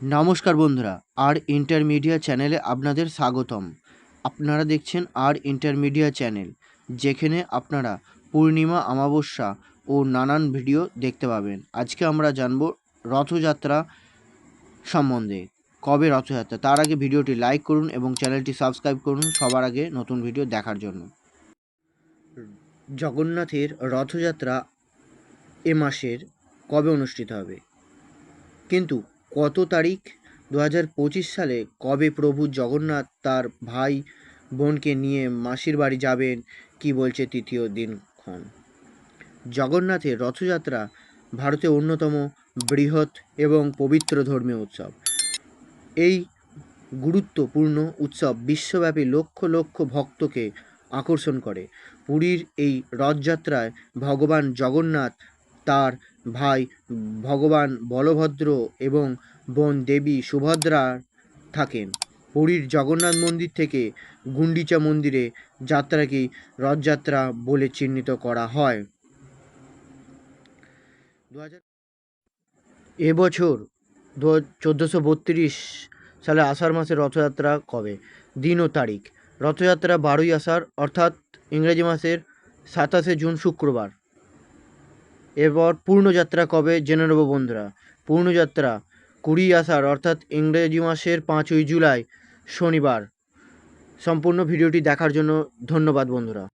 নমস্কার বন্ধুরা, আর ইন্টারমিডিয়া চ্যানেলে আপনাদের স্বাগতম। আপনারা দেখছেন আর ইন্টারমিডিয়া চ্যানেল, যেখানে আপনারা পূর্ণিমা, অমাবস্যা ও নানান ভিডিও দেখতে পাবেন। আজকে আমরা জানব রথযাত্রা সম্বন্ধে। কবে রথযাত্রা? তার আগে ভিডিওটি লাইক করুন এবং চ্যানেলটি সাবস্ক্রাইব করুন সবার আগে নতুন ভিডিও দেখার জন্য। জগন্নাথের রথযাত্রা এ মাসের কবে অনুষ্ঠিত হবে? কিন্তু কত তারিখ? দু হাজার পঁচিশ সালে কবে প্রভু জগন্নাথ তার ভাই বোনকে নিয়ে মাসির বাড়ি যাবেন? কি বলছে তৃতীয় দিনক্ষণ? জগন্নাথের রথযাত্রা ভারতের অন্যতম বৃহৎ এবং পবিত্র ধর্মীয় উৎসব। এই গুরুত্বপূর্ণ উৎসব বিশ্বব্যাপী লক্ষ লক্ষ ভক্তকে আকর্ষণ করে। পুরীর এই রথযাত্রায় ভগবান জগন্নাথ তার ভাই, ভগবান বলভদ্র এবং বোন দেবী সুভদ্রা থাকেন। পুরীর জগন্নাথ মন্দির থেকে গুন্ডিচা মন্দিরে যাত্রাকে রথযাত্রা বলে চিহ্নিত করা হয়। এবছর দু চোদ্দোশো বত্রিশ সালে আষাঢ় মাসে রথযাত্রা কবে? দিন ও তারিখ। রথযাত্রা বারোই আষাঢ়, অর্থাৎ ইংরেজি মাসের সাতাশে জুন শুক্রবার। এরপর পূর্ণযাত্রা কবে? জেনে নেব বন্ধুরা। পূর্ণযাত্রা, কুড়ি আষাঢ়, অর্থাৎ ইংরেজি মাসের পাঁচই জুলাই, শনিবার। সম্পূর্ণ ভিডিওটি দেখার জন্য ধন্যবাদ বন্ধুরা।